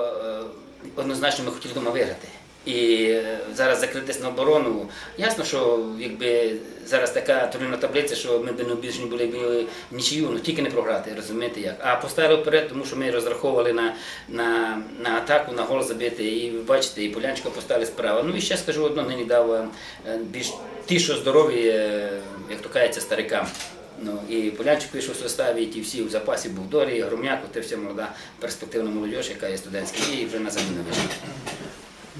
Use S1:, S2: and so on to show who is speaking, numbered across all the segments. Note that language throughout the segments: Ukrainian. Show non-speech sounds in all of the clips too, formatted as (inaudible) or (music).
S1: Е, Однозначно ми хотіли вдома виграти. І е, зараз закритись на оборону. Ясно, що якби зараз така турнірна таблиця, що ми б не обіжені були б нічию, ну тільки не програти, розумієте як. А поставили вперед, тому що ми розраховували на, на, на атаку, на гол забити. І ви бачите, і Полянчика поставили справа. Ну і ще скажу одно, нині дав е, більш ті, що здорові, як то кажеться, старикам. Ну, і Полянчик вийшов в составі, і ті всі в запасі був Дорі, Громняк, це вся молода перспективна молодь, яка є студентська, і вже на заміну вийшла.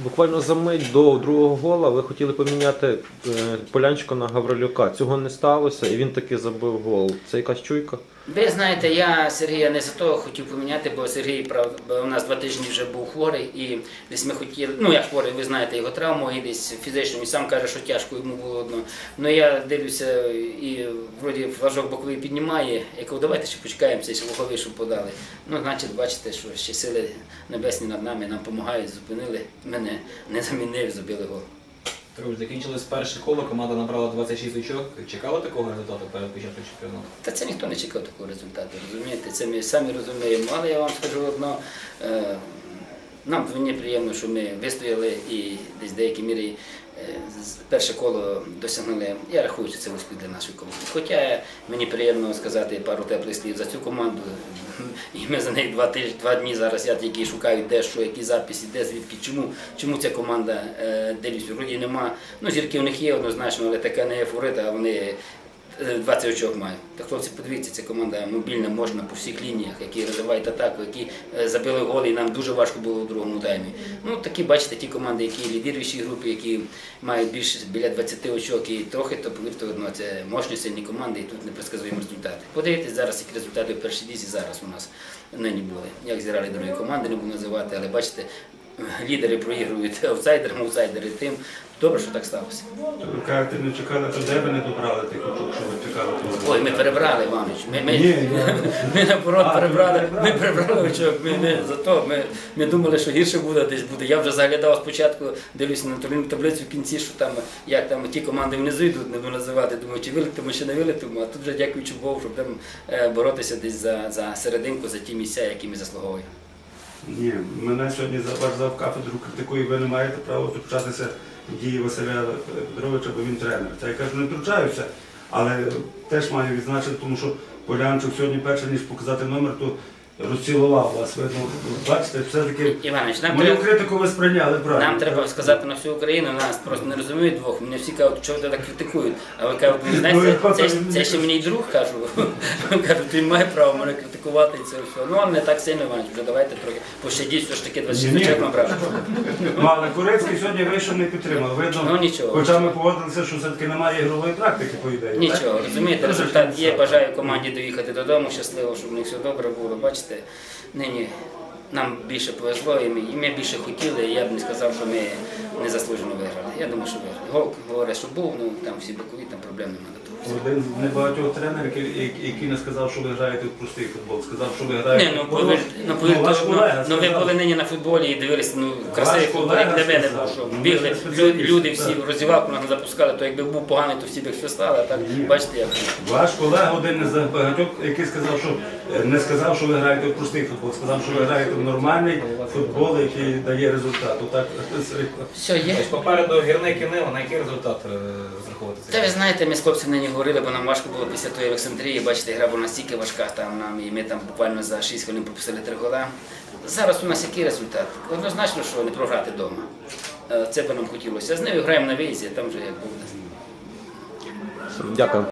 S2: Буквально за мить до другого гола ви хотіли поміняти е, Полянчика на Гаврилюка. Цього не сталося, і він таки забив гол. Це якась чуйка.
S1: Ви знаєте, я Сергія не за того хотів поміняти, бо Сергій правда, у нас два тижні вже був хворий, і десь ми хотіли, ну як хворий, ви знаєте його травму, і десь фізично він сам каже, що тяжко йому було одно. Ну я дивлюся, і вроді флажок боковий піднімає, я кажу, давайте ще почекаємося, ще луговий, щоб подали. Ну, значить, бачите, що ще сили небесні над нами нам допомагають, зупинили мене, не замінив, забили гол.
S3: Друзі, закінчилось перше коло, команда набрала 26 очок. Чекали такого результату перед початком чемпіонату?
S1: Та це ніхто не чекав такого результату, розумієте? Це ми самі розуміємо. Але я вам скажу одно, е, нам мені приємно, що ми вистояли і десь в деякій мірі е, перше коло досягнули. Я рахую, що це успіх для нашої команди. Хоча мені приємно сказати пару теплих слів за цю команду. І ми за неї два тижні, два дні зараз я тільки шукаю, де що, які записи, де звідки, чому, чому ця команда е, дивлюсь, вроді нема. Ну, зірки у них є однозначно, але така не фаворита, а вони 20 очок мають. Та хлопці, подивіться, ця команда мобільна, можна по всіх лініях, які розвивають атаку, які е, забили голи, і нам дуже важко було в другому таймі. Ну такі бачите, ті команди, які лідируючі групи, які мають більше біля 20 очок і трохи, то повірте це мощні сильні команди, і тут непредсказуємо результати. Подивіться зараз, які результати в першій лізі зараз у нас нині були. Як зіграли другі команди, не буду називати, але бачите. Лідери проігрують аутсайдерам, аутсайдери тим. Добре, що так сталося.
S4: Ви кажете, не чекали, то де ви не добрали тих очок, що ви чекали того?
S1: Ой, ми перебрали, Іванович. Ми, ми,
S4: Ні,
S1: ми наоборот перебрали, ми
S4: перебрали.
S1: перебрали очок. Ми, ми, зато ми, ми думали, що гірше буде десь буде. Я вже заглядав спочатку, дивлюся на турнірну таблицю в кінці, що там, як там ті команди внизу йдуть, не буду називати. Думаю, чи вилетимо, чи не вилетимо. А тут вже дякуючи Богу, що будемо е, боротися десь за, за серединку, за ті місця, які ми заслуговуємо.
S4: Ні, мене сьогодні за- ваш завкафедру критикує, ви не маєте права втручатися в дії Василя Петровича, бо він тренер. Це я кажу, не втручаюся, але теж маю відзначити, тому що Полянчук сьогодні перше, ніж показати номер, то розцілував вас. Видно, бачите, все-таки
S1: Іванович, нам
S4: мою
S1: треба.
S4: критику ви сприйняли правильно.
S1: Нам треба сказати на всю Україну, нас просто не розуміють двох. Мене всі кажуть, що ви так критикують. А ви кажуть, ви
S4: Ну,
S1: знаєте,
S4: я
S1: це,
S4: просто-
S1: це ще мені й друг кажу. (laughs) Кажу, ти має право мене критикувати і це все. Ну, але не так сильно, Іванович, вже давайте трохи пощадіть, все ж таки 26
S4: Ні, ні.
S1: очок набрав.
S4: Ну, але Корецький сьогодні вийшов не підтримав. Видно,
S1: Ну, нічого.
S4: хоча ми погодилися, що все-таки немає ігрової практики, по ідеї. так?
S1: Нічого, розумієте, результат є. Бажаю команді доїхати додому щасливо, щоб у них все добре було. Бачите, нині нам більше повезло, і ми, і ми більше хотіли. і Я б не сказав, що ми незаслужено виграли. Я думаю, що виграли. Гол говорить, що був, ну там всі бокові, там проблем немає.
S4: Один з небагатьох тренерів, який, який не сказав, що ви граєте в простий футбол, сказав, що ви граєте
S1: ну,
S4: в
S1: повір,
S4: футбол.
S1: ну,
S4: ваш
S1: ну, ну, ви були нині на футболі і дивилися, ну, красивий футбол, як для мене був, що
S4: Ну,
S1: бігли,
S4: ви
S1: люди всі в роздівалку нас запускали, то якби був поганий, то всі б все стали, а так
S4: Ні.
S1: бачите, як.
S4: Ваш колега один із багатьох, який сказав, що е, не сказав, що ви граєте в простий футбол, сказав, що ви граєте нормальний футбол, який дає результат. Отак.
S1: Все є.
S3: Тобто попереду гірник і Нива, на який результат е,
S1: Та ви знаєте, ми з хлопцями нині говорили, бо нам важко було після тої Олександрії. Бачите, гра була настільки важка там нам, і ми там буквально за 6 хвилин пропустили три гола. Зараз у нас який результат? Однозначно, що не програти вдома. Е, Це би нам хотілося. З нею граємо на виїзді, там вже як буде.
S2: Дякую.